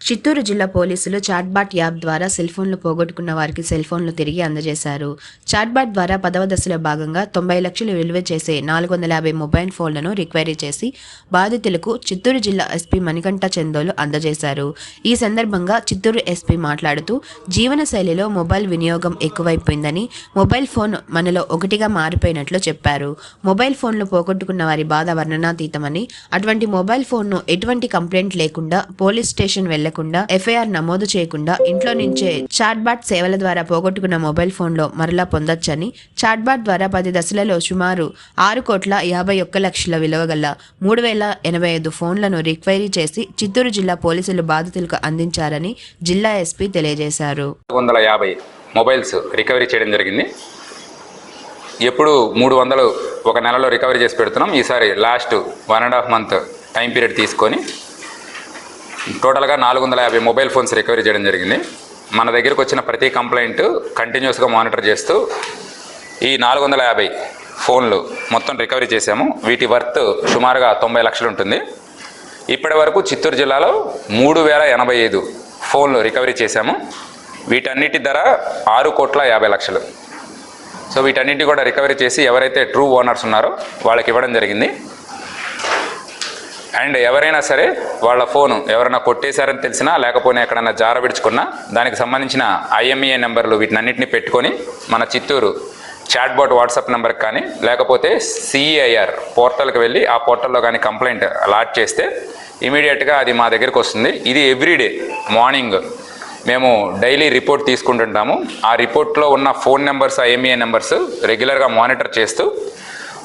చిత్తూరు జిల్లా పోలీసులు chatbot app ద్వారా సెల్ ఫోన్లు పోగొట్టుకున్న వారికి సెల్ ఫోన్లు తిరిగి అందజేశారు. చాట్బాట్ ద్వారా పదవ దశలో భాగంగా తొంభై లక్షలు విలువ చేసే నాలుగు వందల యాభై మొబైల్ ఫోన్లను రిక్వైరీ చేసి బాధితులకు చిత్తూరు జిల్లా ఎస్పీ మణికంఠ చందోలు అందజేశారు. ఈ సందర్భంగా చిత్తూరు ఎస్పీ మాట్లాడుతూ జీవనశైలిలో మొబైల్ వినియోగం ఎక్కువైపోయిందని మొబైల్ ఫోన్ మనలో ఒకటిగా మారిపోయినట్లు చెప్పారు. మొబైల్ ఫోన్లు పోగొట్టుకున్న వారి బాధ వర్ణనాతీతమని అటువంటి మొబైల్ ఫోన్ను ఎటువంటి కంప్లైంట్ లేకుండా పోలీస్ స్టేషన్ వెళ్ళకుండా ఎఫ్ఐఆర్ నమోదు చేయకుండా ఇంట్లో నుంచే చాట్బాట్ సేవల ద్వారా పోగొట్టుకున్న మొబైల్ ఫోన్లో మరలా పొందొచ్చని చాట్బాట్ ద్వారా పది దశలలో సుమారు ఆరు కోట్ల యాభై ఒక్క లక్షల విలువ గల మూడు వేల ఎనభై ఐదు ఫోన్లను రిక్వైరీ చేసి చిత్తూరు జిల్లా పోలీసులు బాధితులకు అందించారని జిల్లా ఎస్పీ తెలియజేశారు. వందల యాభై మొబైల్స్ రికవరీ చేయడం జరిగింది. ఎప్పుడు మూడు వందలు ఒక నెలలో రికవరీ చేసి పెడుతున్నాం. ఈసారి last one and half month time period తీసుకొని టోటల్గా నాలుగు వందల యాభై మొబైల్ ఫోన్స్ రికవరీ చేయడం జరిగింది. మన దగ్గరకు వచ్చిన ప్రతి కంప్లైంట్ కంటిన్యూస్గా మానిటర్ చేస్తూ ఈ నాలుగు వందల యాభై ఫోన్లు మొత్తం రికవరీ చేశాము. వీటి వర్త్ సుమారుగా తొంభై లక్షలు ఉంటుంది. ఇప్పటి వరకు చిత్తూరు జిల్లాలో మూడు వేల ఎనభై ఐదు ఫోన్లు రికవరీ చేశాము. వీటన్నిటి ధర ఆరు కోట్ల యాభై లక్షలు. సో వీటన్నిటి కూడా రికవరీ చేసి ఎవరైతే ట్రూ ఓనర్స్ ఉన్నారో వాళ్ళకి ఇవ్వడం జరిగింది. అండ్ ఎవరైనా సరే వాళ్ళ ఫోను ఎవరైనా కొట్టేశారని తెలిసినా లేకపోతే ఎక్కడైనా జార విడుచుకున్నా దానికి సంబంధించిన ఐఎంఈఏ నెంబర్లు వీటినన్నింటినీ పెట్టుకొని మన చిత్తూరు చాట్బాట్ వాట్సాప్ నెంబర్కి కానీ లేకపోతే సిఐఆర్ పోర్టల్కి వెళ్ళి ఆ పోర్టల్లో కానీ కంప్లైంట్ అలాట్ చేస్తే ఇమీడియట్గా అది మా దగ్గరికి వస్తుంది. ఇది ఎవ్రీడే మార్నింగ్. మేము డైలీ రిపోర్ట్ తీసుకుంటుంటాము. ఆ రిపోర్ట్లో ఉన్న ఫోన్ నెంబర్స్ ఐఎంఈఏ నెంబర్స్ రెగ్యులర్గా మానిటర్ చేస్తూ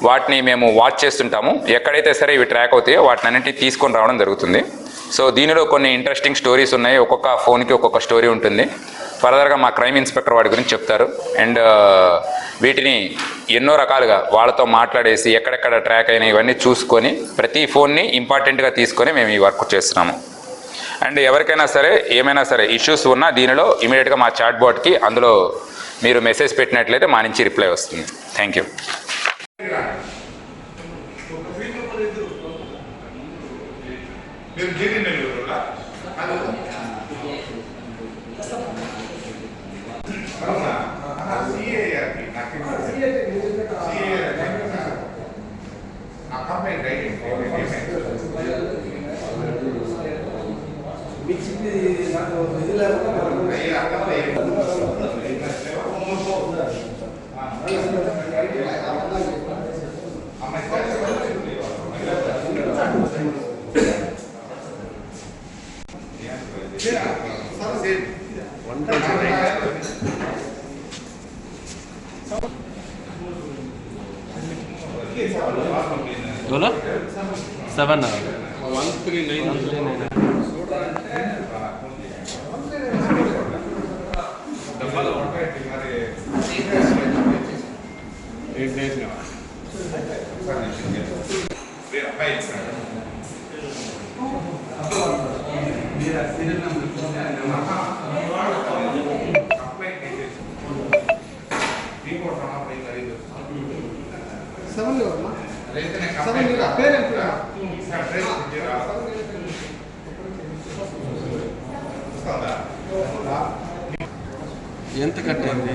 వాటిని మేము వాచ్ చేస్తుంటాము. ఎక్కడైతే సరే ఇవి ట్రాక్ అవుతాయో వాటిని అన్నింటినీ తీసుకొని రావడం జరుగుతుంది. సో దీనిలో కొన్ని ఇంట్రెస్టింగ్ స్టోరీస్ ఉన్నాయి. ఒక్కొక్క ఫోన్కి ఒక్కొక్క స్టోరీ ఉంటుంది. ఫర్దర్గా మా క్రైమ్ ఇన్స్పెక్టర్ వాటి గురించి చెప్తారు. అండ్ uh, వీటిని ఎన్నో రకాలుగా వాళ్ళతో మాట్లాడేసి ఎక్కడెక్కడ ట్రాక్ అయిన ఇవన్నీ చూసుకొని ప్రతి ఫోన్ని ఇంపార్టెంట్గా తీసుకొని మేము ఈ వర్క్ చేస్తున్నాము. అండ్ ఎవరికైనా సరే ఏమైనా సరే ఇష్యూస్ ఉన్నా దీనిలో ఇమీడియట్గా మా చాట్ అందులో మీరు మెసేజ్ పెట్టినట్లయితే మా నుంచి రిప్లై వస్తుంది. థ్యాంక్ యూ మీరు జీడి నెల్లూరులా అవునా సిఏఆర్కి నాకు సిఏఆర్ ఆ కంప్లైంట్ बोलो सेवन seven seven ఎంత కట్టయింది